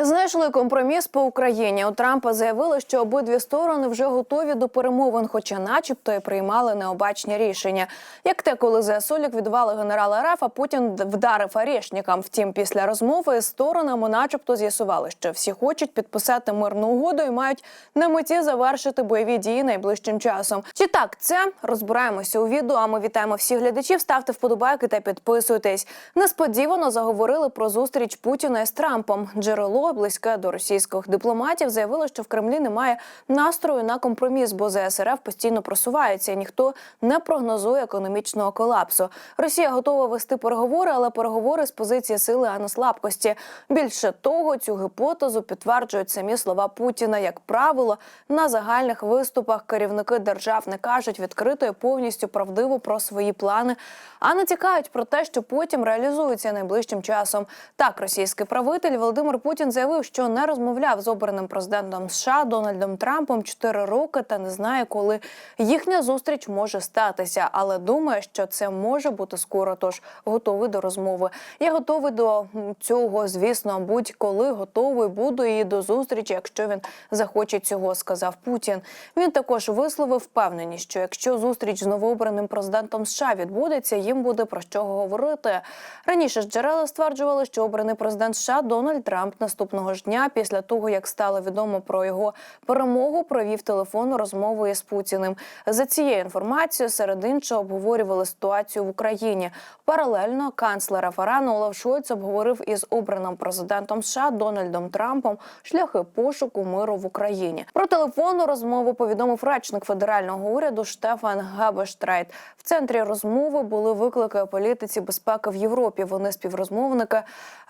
Знайшли компроміс по Україні. У Трампа заявили, що обидві сторони вже готові до перемовин, хоча, начебто, і приймали необачні рішення. Як те, коли ЗСУ ліквідували генерала РФ, а Путін вдарив арешникам. Втім, після розмови з сторонами, начебто, з'ясували, що всі хочуть підписати мирну угоду і мають на меті завершити бойові дії найближчим часом. Чи так це розбираємося у відео? А ми вітаємо всіх глядачів. Ставте вподобайки та підписуйтесь. Несподівано заговорили про зустріч Путіна із Трампом. Джерело близьке до російських дипломатів заявило, що в Кремлі немає настрою на компроміс, бо ЗСРФ постійно просувається. і Ніхто не прогнозує економічного колапсу. Росія готова вести переговори, але переговори з позиції сили, а не слабкості. Більше того, цю гіпотезу підтверджують самі слова Путіна. Як правило, на загальних виступах керівники держав не кажуть відкрито і повністю правдиво про свої плани, а натякають про те, що потім реалізуються найближчим часом. Так, російський правитель Володимир Путін заявив, що не розмовляв з обраним президентом США Дональдом Трампом 4 роки та не знає, коли їхня зустріч може статися, але думає, що це може бути скоро. Тож готовий до розмови. Я готовий до цього, звісно, будь-коли готовий буду і до зустрічі, якщо він захоче цього, сказав Путін. Він також висловив впевненість, що якщо зустріч з новообраним президентом США відбудеться, їм буде про що говорити. Раніше ж джерела стверджували, що обраний президент США Дональд Трамп наступного ж дня, після того як стало відомо про його перемогу, провів телефонну розмову із Путіним. За цією інформацією, серед іншого, обговорювали ситуацію в Україні. Паралельно канцлера Фарану Олаф Шольц обговорив із обраним президентом США Дональдом Трампом шляхи пошуку миру в Україні. Про телефонну розмову повідомив речник федерального уряду Штефан Габештрайт. В центрі розмови були виклики політиці безпеки в Європі. Вони співрозмовники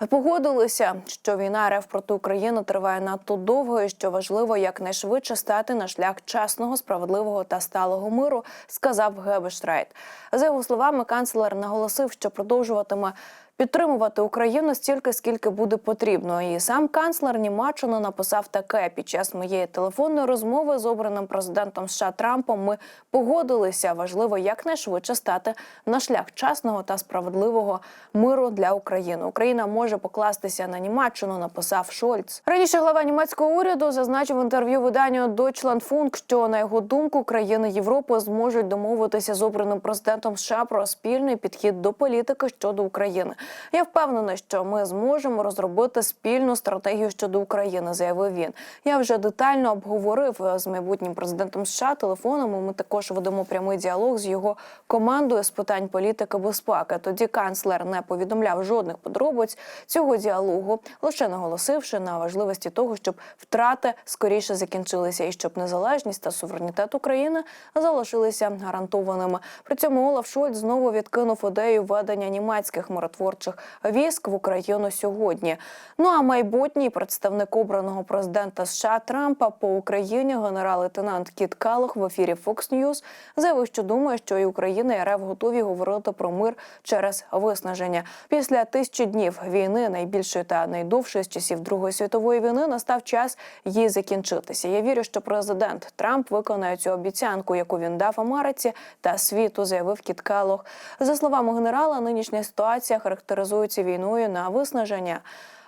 погодилися, що війна РФ проти України триває надто довго, і що важливо якнайшвидше стати на шлях чесного, справедливого та сталого миру, сказав Гебештрайт. За його словами, канцлер наголосив, що продовжуватиме. Підтримувати Україну стільки, скільки буде потрібно, і сам канцлер Німеччини написав таке під час моєї телефонної розмови з обраним президентом США Трампом. Ми погодилися. Важливо якнайшвидше стати на шлях чесного та справедливого миру для України. Україна може покластися на Німеччину. Написав Шольц. Раніше глава німецького уряду зазначив в інтерв'ю виданню Deutschlandfunk, що на його думку країни Європи зможуть домовитися з обраним президентом США про спільний підхід до політики щодо України. Я впевнена, що ми зможемо розробити спільну стратегію щодо України, заявив він. Я вже детально обговорив з майбутнім президентом США телефоном. Ми також ведемо прямий діалог з його командою з питань політики безпеки. Тоді канцлер не повідомляв жодних подробиць цього діалогу, лише наголосивши на важливості того, щоб втрати скоріше закінчилися, і щоб незалежність та суверенітет України залишилися гарантованими. При цьому Олаф Шольц знову відкинув ідею введення німецьких миротворчих військ в Україну сьогодні. Ну а майбутній представник обраного президента США Трампа по Україні генерал-лейтенант Кіт Калох в ефірі Fox News заявив, що думає, що і Україна і РФ готові говорити про мир через виснаження. Після тисячі днів війни, найбільшої та найдовшої з часів Другої світової війни, настав час їй закінчитися. Я вірю, що президент Трамп виконає цю обіцянку, яку він дав Америці та світу, заявив Кіт Калох. За словами генерала, нинішня ситуація характеризується війною на виснаження.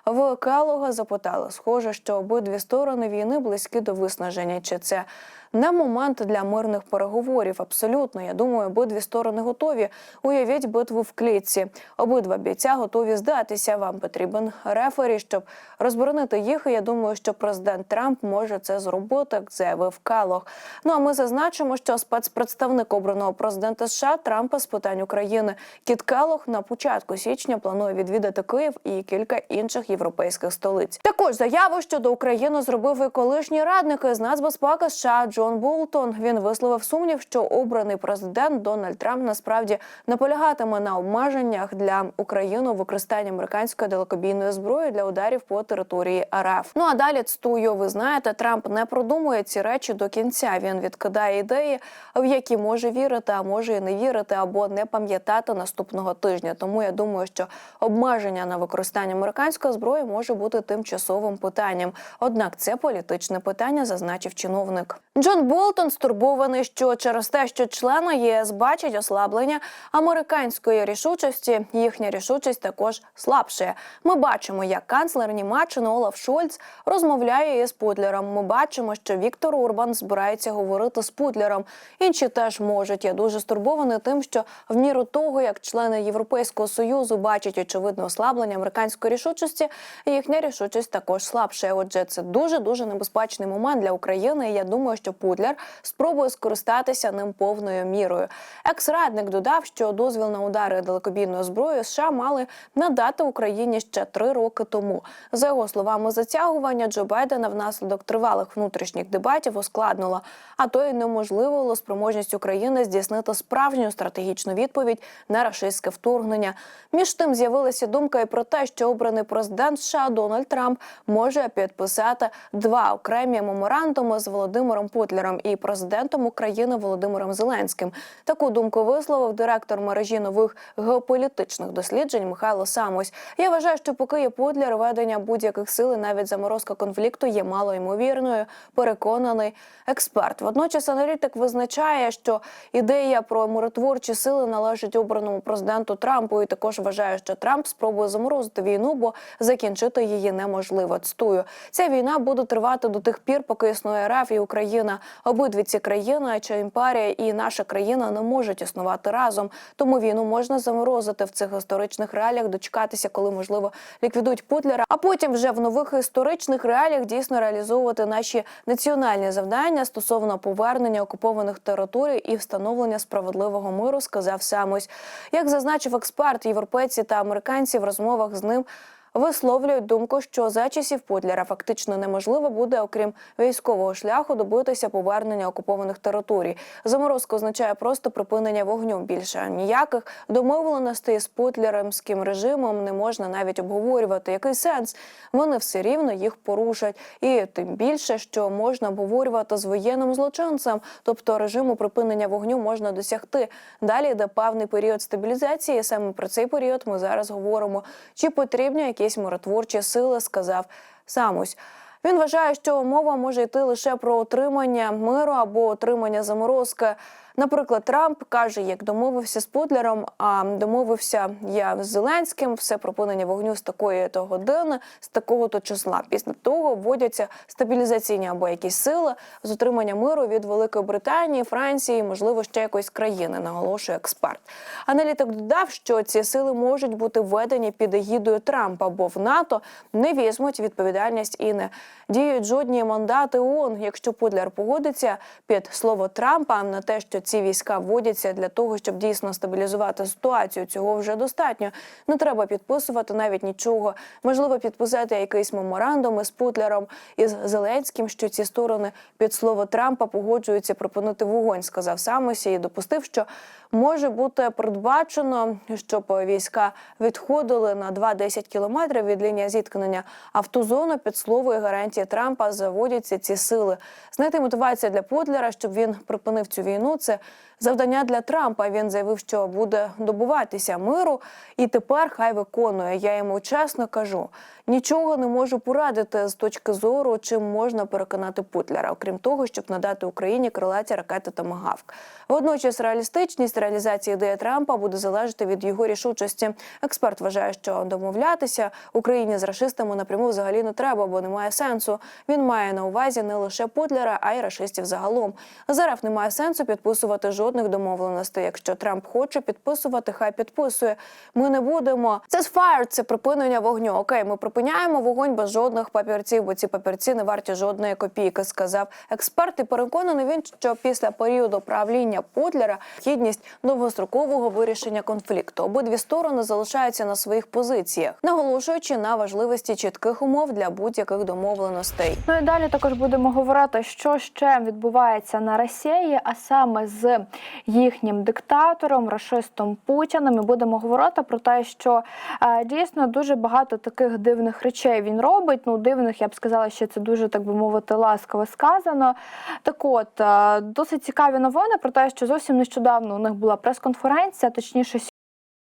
В Калога запитали, схоже, що обидві сторони війни близькі до виснаження. Чи це не момент для мирних переговорів? Абсолютно, я думаю, обидві сторони готові. Уявіть битву в клітці. Обидва бійця готові здатися. Вам потрібен рефері, щоб розборонити їх. І я думаю, що президент Трамп може це зробити, як заявив Калог. Ну а ми зазначимо, що спецпредставник обраного президента США Трампа з питань України Кіт Келлог на початку січня планує відвідати Київ і кілька інших європейських столиць. Також заяву щодо України зробив і колишній радник з нацбезпеки США Джон Болтон. Він висловив сумнів, що обраний президент Дональд Трамп насправді наполягатиме на обмеженнях для України у використанні американської далекобійної зброї для ударів по території РФ. Ну а далі цитую, ви знаєте, Трамп не продумує ці речі до кінця. Він відкидає ідеї, в які може вірити, а може і не вірити, або не пам'ятати наступного тижня. Тому я думаю, що обмеження на використання американської зброї може бути тимчасовим питанням. Однак це політичне питання, зазначив чиновник. Джо Джон Болтон стурбований, що через те, що члени ЄС бачать ослаблення американської рішучості, їхня рішучість також слабшає. Ми бачимо, як канцлер Німеччини Олаф Шольц розмовляє із Путлером. Ми бачимо, що Віктор Урбан збирається говорити з Путлером. Інші теж можуть. Я дуже стурбований тим, що в міру того, як члени Європейського союзу бачать очевидне ослаблення американської рішучості, їхня рішучість також слабшає. Отже, це дуже дуже небезпечний момент для України. І я думаю, що Путлер спробує скористатися ним повною мірою. Екс-радник додав, що дозвіл на удари далекобійною зброєю США мали надати Україні ще три роки тому. За його словами, затягування Джо Байдена внаслідок тривалих внутрішніх дебатів ускладнило, а то й неможливило спроможність України здійснити справжню стратегічну відповідь на рашистське вторгнення. Між тим з'явилася думка і про те, що обраний президент США Дональд Трамп може підписати два окремі меморандуми з Володимиром Путлером і президентом України Володимиром Зеленським. Таку думку висловив директор мережі нових геополітичних досліджень Михайло Самось. Я вважаю, що поки є Путлер, ведення будь-яких сил, навіть заморозка конфлікту є мало ймовірною. Переконаний експерт. Водночас аналітик визначає, що ідея про миротворчі сили належить обраному президенту Трампу, і також вважає, що Трамп спробує заморозити війну, бо закінчити її неможливо. Цитую, ця війна буде тривати до тих пір, поки існує РФ і Україна. Обидві ці країни, чи імперія і наша країна не можуть існувати разом. Тому війну можна заморозити в цих історичних реаліях, дочекатися, коли можливо ліквідують Путлера, а потім вже в нових історичних реаліях дійсно реалізовувати наші національні завдання стосовно повернення окупованих територій і встановлення справедливого миру, сказав Самось. Як зазначив експерт, європейці та американці в розмовах з ним. Висловлюють думку, що за часів Путлера фактично неможливо буде, окрім військового шляху, добитися повернення окупованих територій. Заморозка означає просто припинення вогню. Більше ніяких домовленостей з путлеремським режимом не можна навіть обговорювати. Який сенс? Вони все рівно їх порушать, і тим більше, що можна обговорювати з воєнним злочинцем, тобто режиму припинення вогню можна досягти. Далі йде певний період стабілізації. Саме про цей період ми зараз говоримо. Чи потрібні якісь миротворчі сили, сказав Самусь. Він вважає, що мова може йти лише про отримання миру або отримання заморозки. Наприклад, Трамп каже, як домовився з Путлером, а домовився я з Зеленським, все припинення вогню з такої то години, з такого то числа. Після того вводяться стабілізаційні або якісь сили з отримання миру від Великої Британії, Франції, можливо, ще якоїсь країни, наголошує експерт. Аналітик додав, що ці сили можуть бути введені під егідою Трампа, бо в НАТО не візьмуть відповідальність і не діють жодні мандати ООН. Якщо Путлер погодиться під слово Трампа на те, що ці війська вводяться для того, щоб дійсно стабілізувати ситуацію. Цього вже достатньо. Не треба підписувати навіть нічого. Можливо, підписати якийсь меморандум із Путлером із Зеленським, що ці сторони під слово Трампа погоджуються припинити вогонь. Сказав Самосі і допустив, що може бути передбачено, щоб війська відходили на 2-10 кілометрів від лінії зіткнення. А в ту зону під слово і гарантії Трампа заводяться ці сили. Знайти мотивацію для Путлера, щоб він припинив цю війну. Це завдання для Трампа. Він заявив, що буде добуватися миру, і тепер хай виконує. Я йому чесно кажу. Нічого не можу порадити з точки зору, чим можна переконати Путлера, окрім того, щоб надати Україні крилаті ракети та Магавк. Водночас реалістичність реалізації ідеї Трампа буде залежати від його рішучості. Експерт вважає, що домовлятися Україні з рашистами напряму взагалі не треба, бо немає сенсу. Він має на увазі не лише Путлера, а й рашистів загалом. Зараз немає сенсу підписувати жодних домовленостей. Якщо Трамп хоче підписувати, хай підписує. Ми не будемо. Це фаєр, це припинення вогню. Окей, ми припиняємо вогонь без жодних папірців, бо ці папірці не варті жодної копійки, сказав експерт. І переконаний він, що після періоду правління Путлера гідність довгострокового вирішення конфлікту. Обидві сторони залишаються на своїх позиціях, наголошуючи на важливості чітких умов для будь-яких домовленостей. Ну і далі також будемо говорити, що ще відбувається на Росії, а саме з їхнім диктатором, рашистом Путіним. І будемо говорити про те, що е, дійсно дуже багато таких дивних речей він робить. Ну, дивних я б сказала, що це дуже так би мовити ласково сказано. Так, от е, досить цікаві новини про те, що зовсім нещодавно у них була прес-конференція, точніше.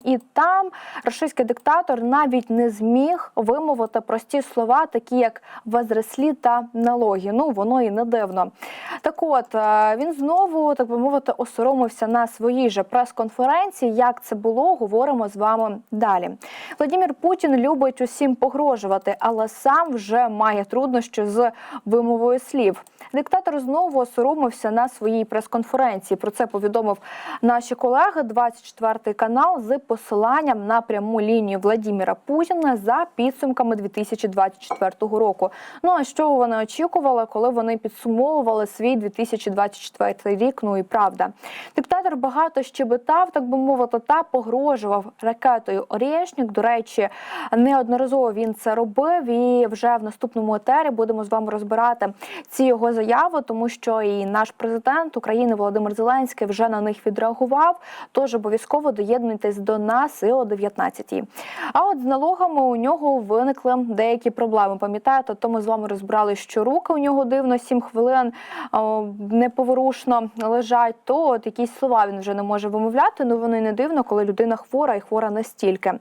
І там російський диктатор навіть не зміг вимовити прості слова, такі як возрослі та налоги. Ну воно і не дивно. Так от е, він знову, так би мовити, осоромився на своїй же прес-конференції. Як це було, говоримо з вами далі. Владимир Путін любить усім погрожувати, але сам вже має труднощі з вимовою слів. Диктатор знову осоромився на своїй прес-конференції. Про це повідомив наші колеги 24 канал з посиланням на пряму лінію Владимира Путіна за підсумками 2024 року. Ну а що вони очікували, коли вони підсумовували свій 2024 рік? Ну і правда, диктатор багато щебетав, так би мовити, та погрожував ракетою Орєшнік. До речі, неодноразово він це робив. І вже в наступному етері будемо з вами розбирати ці його заяви, тому що і наш президент України Володимир Зеленський вже на них відреагував. Тож обов'язково доєднуйтесь до нас і о 19-й. А от з налогами у нього виникли деякі проблеми. Пам'ятаєте, то ми з вами розбирали, що руки у нього дивно 7 хвилин неповорушно лежать. То от якісь слова він вже не може вимовляти. Ну воно й не дивно, коли людина хвора і хвора настільки.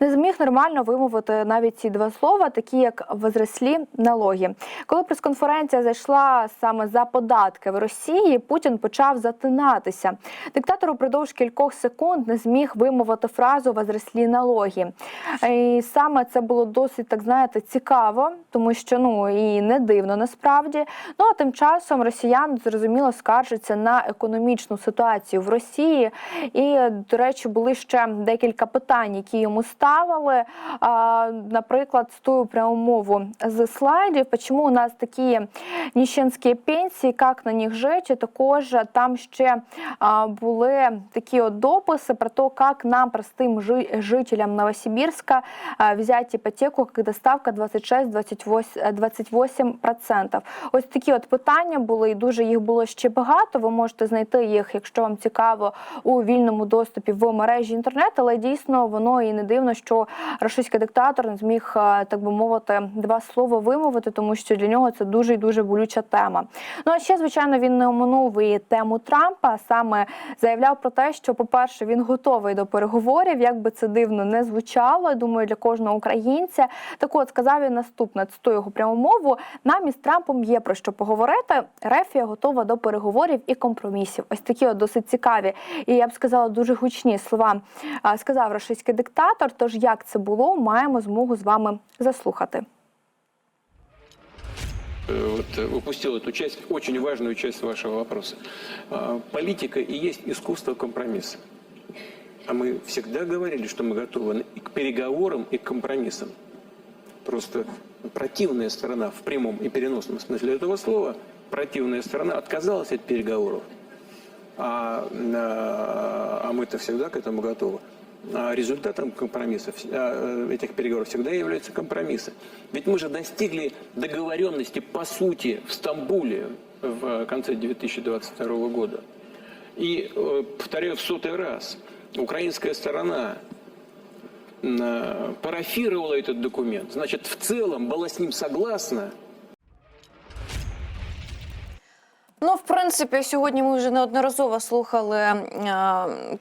Не зміг нормально вимовити навіть ці два слова, такі як возрослі налоги. Коли прес-конференція зайшла саме за податки в Росії, Путін почав затинатися. Диктатор упродовж кількох секунд не зміг вимовити фразу возрослі налоги. І саме це було досить так знаєте цікаво, тому що ну і не дивно насправді. Ну а тим часом росіяни зрозуміло скаржаться на економічну ситуацію в Росії. І, до речі, були ще декілька питань, які йому ставили. Наприклад, з тою пряму мову з слайдів, чому у нас такі ніщенські пенсії, як на них жити. Також там ще були такі от дописи про те, як нам, простим жи- жителям Новосибірська, а, взяти іпотеку, як доставка 26-28%. Ось такі от питання були, і дуже їх було ще багато. Ви можете знайти їх, якщо вам цікаво, у вільному доступі в мережі інтернет, але дійсно воно і не дивно, що російський диктатор не зміг, так би мовити, два слова вимовити, тому що для нього це дуже і дуже болюча тема. Ну а ще, звичайно, він не оминув і тему Трампа. Саме заявляв про те, що, по-перше, він готовий до переговорів, як би це дивно не звучало. я Думаю, для кожного українця. Так от сказав він наступне, цитую його пряму мову. Нам із Трампом є про що поговорити. Рефія готова до переговорів і компромісів. Ось такі от досить цікаві, і я б сказала дуже гучні слова. а, Сказав російський диктатор. Тож як це було, маємо змогу з вами заслухати. Э, вот, э, упустил эту часть, очень важную часть вашего вопроса. А, Политика и есть искусство компромисса. А мы всегда говорили, что мы готовы и к переговорам, и к компромиссам. Просто противная сторона в прямом и переносном смысле этого слова, противная сторона отказалась от переговоров. А, а, а мы-то всегда к этому готовы. А результатом компромиссов, а, этих переговоров всегда являются компромиссы. Ведь мы же достигли договоренности по сути в Стамбуле в конце 2022 года. И, э, повторяю в сотый раз, украинская сторона э, парафировала этот документ, значит, в целом была с ним согласна, Ну, в принципі, сьогодні ми вже неодноразово слухали е,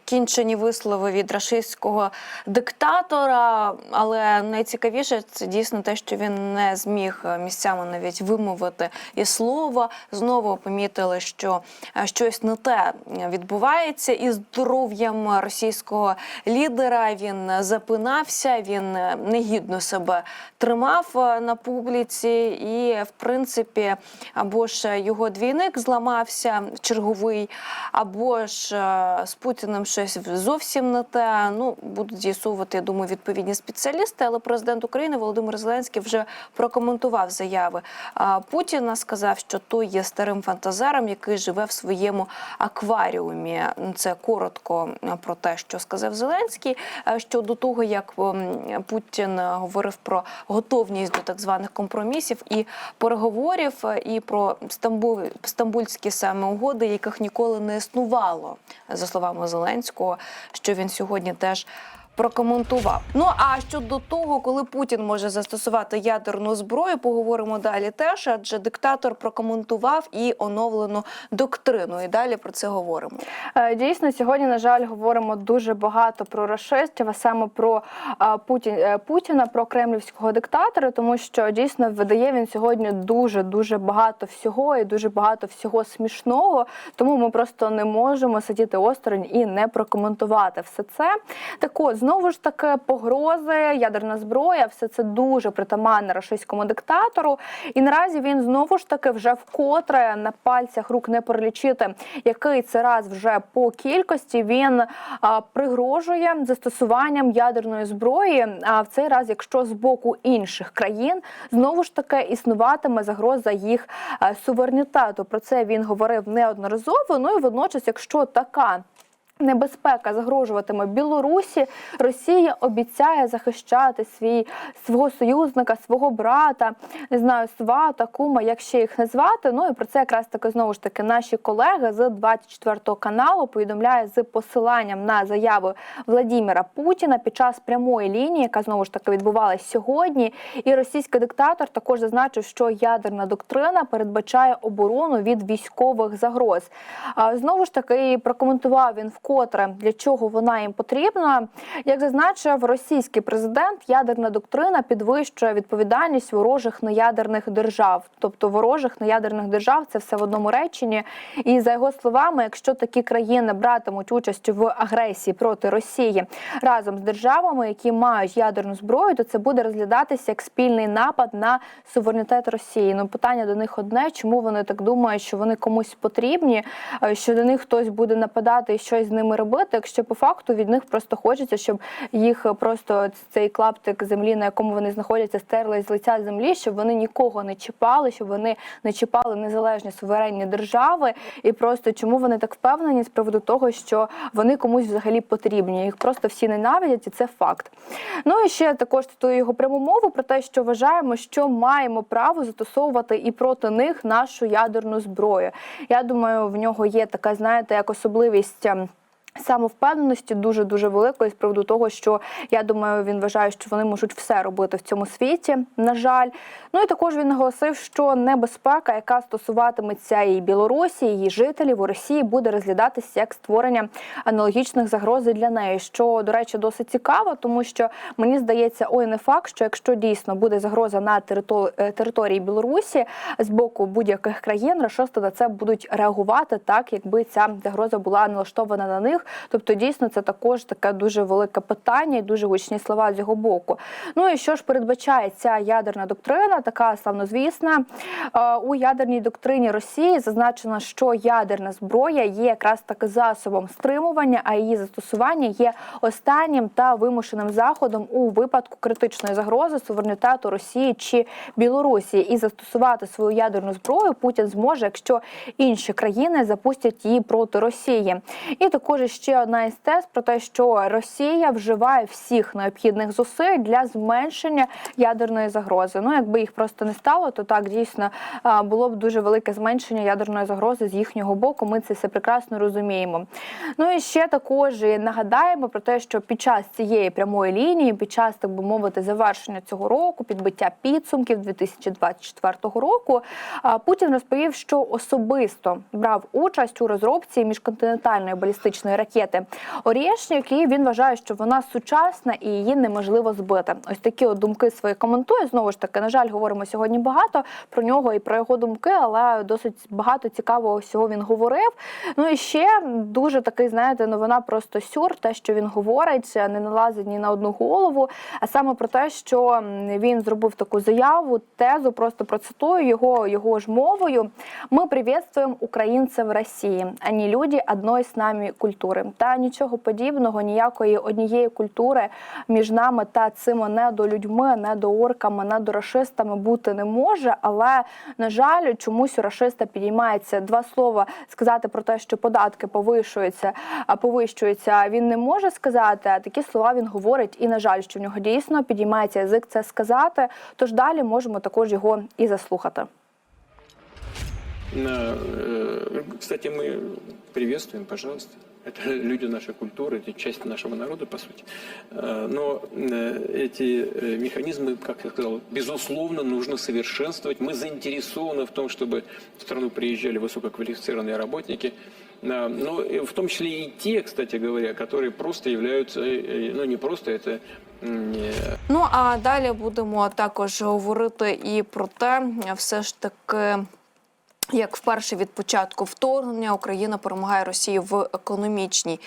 кінчені вислови від рашистського диктатора. Але найцікавіше це дійсно те, що він не зміг е, місцями навіть вимовити і слова. Знову помітили, що е, щось не те відбувається із здоров'ям російського лідера. Він запинався, він е, негідно себе тримав на публіці, і в принципі, або ж його двійник зламався черговий, або ж е, з Путіним щось зовсім не те. Ну будуть з'ясовувати, я думаю, відповідні спеціалісти. Але президент України Володимир Зеленський вже прокоментував заяви е, Путіна. Сказав, що той є старим фантазером, який живе в своєму акваріумі. Це коротко е, про те, що сказав Зеленський. Щодо того, як Путін говорив про готовність до так званих компромісів і переговорів, і про Стамбул, стамбульські саме угоди, яких ніколи не існувало, за словами Зеленського, що він сьогодні теж прокоментував. Ну а щодо того, коли Путін може застосувати ядерну зброю, поговоримо далі. Теж адже диктатор прокоментував і оновлену доктрину. І далі про це говоримо. Е, Дійсно, сьогодні, на жаль, говоримо дуже багато про рашистів, а саме про Путін, е, Путіна, про кремлівського диктатора, тому що дійсно видає він сьогодні дуже дуже багато всього і дуже багато всього смішного. Тому ми просто не можемо сидіти осторонь і не прокоментувати все це. Так от, знову ж таки, погрози, ядерна зброя, все це дуже притаманне рашистському диктатору. І наразі він знову ж таки вже вкотре на пальцях рук не перелічити, який це раз вже по кількості він а, пригрожує застосуванням ядерної зброї. А в цей раз, якщо з боку інших країн знову ж таки існуватиме загроза їх а, суверенітету. Про це він говорив неодноразово. Ну і водночас, якщо така. Небезпека загрожуватиме Білорусі. Росія обіцяє захищати свій свого союзника, свого брата, не знаю, свата, кума, як ще їх назвати. Ну і про це якраз таки знову ж таки наші колеги з 24 каналу повідомляють з посиланням на заяви Владіміра Путіна під час прямої лінії, яка знову ж таки відбувалась сьогодні. І російський диктатор також зазначив, що ядерна доктрина передбачає оборону від військових загроз. А, Знову ж таки прокоментував він вкотре для чого вона їм потрібна. Як зазначив російський президент, ядерна доктрина підвищує відповідальність ворожих неядерних держав, тобто ворожих неядерних держав це все в одному реченні. І за його словами, якщо такі країни братимуть участь в агресії проти Росії разом з державами, які мають ядерну зброю, то це буде розглядатися як спільний напад на суверенітет Росії. Ну питання до них одне: чому вони так думають, що вони комусь потрібні, е, що до них хтось буде нападати і щось з ними робити, якщо по факту від них просто хочеться, щоб їх просто цей клаптик землі, на якому вони знаходяться, стерли з лиця землі, щоб вони нікого не чіпали, щоб вони не чіпали незалежні суверенні держави. І просто чому вони так впевнені з приводу того, що вони комусь взагалі потрібні. Їх просто всі ненавидять, і це факт. Ну і ще також цитую його пряму мову про те, що вважаємо, що маємо право застосовувати і проти них нашу ядерну зброю. Я думаю, в нього є така, знаєте, як особливість. Самовпевненості дуже дуже великої з приводу того, що я думаю, він вважає, що вони можуть все робити в цьому світі. На жаль, ну і також він наголосив, що небезпека, яка стосуватиметься і Білорусі, і її жителів у Росії, буде розглядатися як створення аналогічних загроз для неї. Що до речі, досить цікаво, тому що мені здається, ой, не факт, що якщо дійсно буде загроза на е, території Білорусі з боку будь-яких країн, рашисти на це будуть реагувати так, якби ця загроза була налаштована на них. Тобто, дійсно, це також таке дуже велике питання і дуже гучні слова з його боку. Ну і що ж передбачає ця ядерна доктрина, така славнозвісна. Е, У ядерній доктрині Росії зазначено, що ядерна зброя є якраз таки засобом стримування, а її застосування є останнім та вимушеним заходом у випадку критичної загрози суверенітету Росії чи Білорусі. І застосувати свою ядерну зброю Путін зможе, якщо інші країни запустять її проти Росії. І також ще одна із тез про те, що Росія вживає всіх необхідних зусиль для зменшення ядерної загрози. Ну, якби їх просто не стало, то так дійсно було б дуже велике зменшення ядерної загрози з їхнього боку. Ми це все прекрасно розуміємо. Ну і ще також нагадаємо про те, що під час цієї прямої лінії, під час так би мовити, завершення цього року, підбиття підсумків 2024 року, Путін розповів, що особисто брав участь у розробці міжконтинентальної балістичної ракети Орєшнік, і він вважає, що вона сучасна і її неможливо збити. Ось такі от думки свої коментує. Знову ж таки, на жаль, говоримо сьогодні багато про нього і про його думки, але досить багато цікавого всього він говорив. Ну і ще дуже такий, знаєте, новина просто сюр, те, що він говорить, не налазить ні на одну голову, а саме про те, що він зробив таку заяву, тезу, просто процитую його його ж мовою. Ми приветствуємо українців Росії, а не люди одної з нами культури. Та нічого подібного, ніякої однієї культури між нами та цими недолюдьми, недоорками, недорашистами бути не може. Але на жаль, чомусь у рашиста підіймається два слова сказати про те, що податки повищуються, а повищуються. Він не може сказати. А такі слова він говорить. І на жаль, що в нього дійсно підіймається язик це сказати. Тож далі можемо також його і заслухати. На, э, кстати, мы приветствуем, пожалуйста. Это люди нашей культуры, это часть нашего народа, по сути. Э, Но э, эти э, механизмы, как я сказал, безусловно, нужно совершенствовать. Мы заинтересованы в том, чтобы в страну приезжали высококвалифицированные работники, Э, но и в том числе и те, кстати говоря, которые просто являются, э, э, ну не просто, это м, э, Ну а далі будемо також говорити і про те, все ж таки. Як вперше від початку вторгнення Україна перемагає Росію в економічній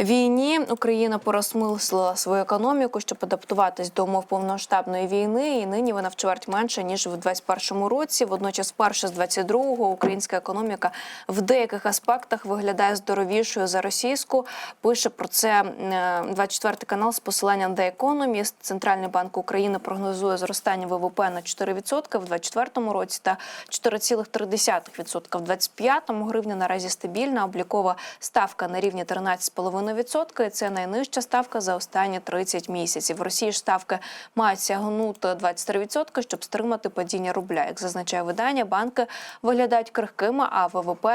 війні. Україна порозмислила свою економіку, щоб адаптуватись до умов повномасштабної війни. І нині вона в чверть менше ніж в 21-му році. Водночас, вперше з 22-го українська економіка в деяких аспектах виглядає здоровішою за російську. Пише про це е, 24 канал з посиланням The Economist. Центральний банк України прогнозує зростання ВВП на 4% в 2024 році та 4,3% в 2025. Гривня наразі стабільна. Облікова ставка на рівні 13,5%. І це найнижча ставка за останні 30 місяців. В Росії ж ставки мають сягнути 23%, щоб стримати падіння рубля. Як зазначає видання, банки виглядають крихкими, а ВВП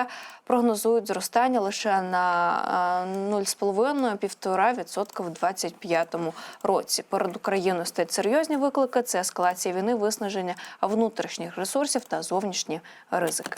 прогнозують зростання лише на е, 0,5-1,5% в 2025 році. Перед Україною стоять серйозні виклики: це ескалація війни, виснаження внутрішніх ресурсів та зовнішні ризики.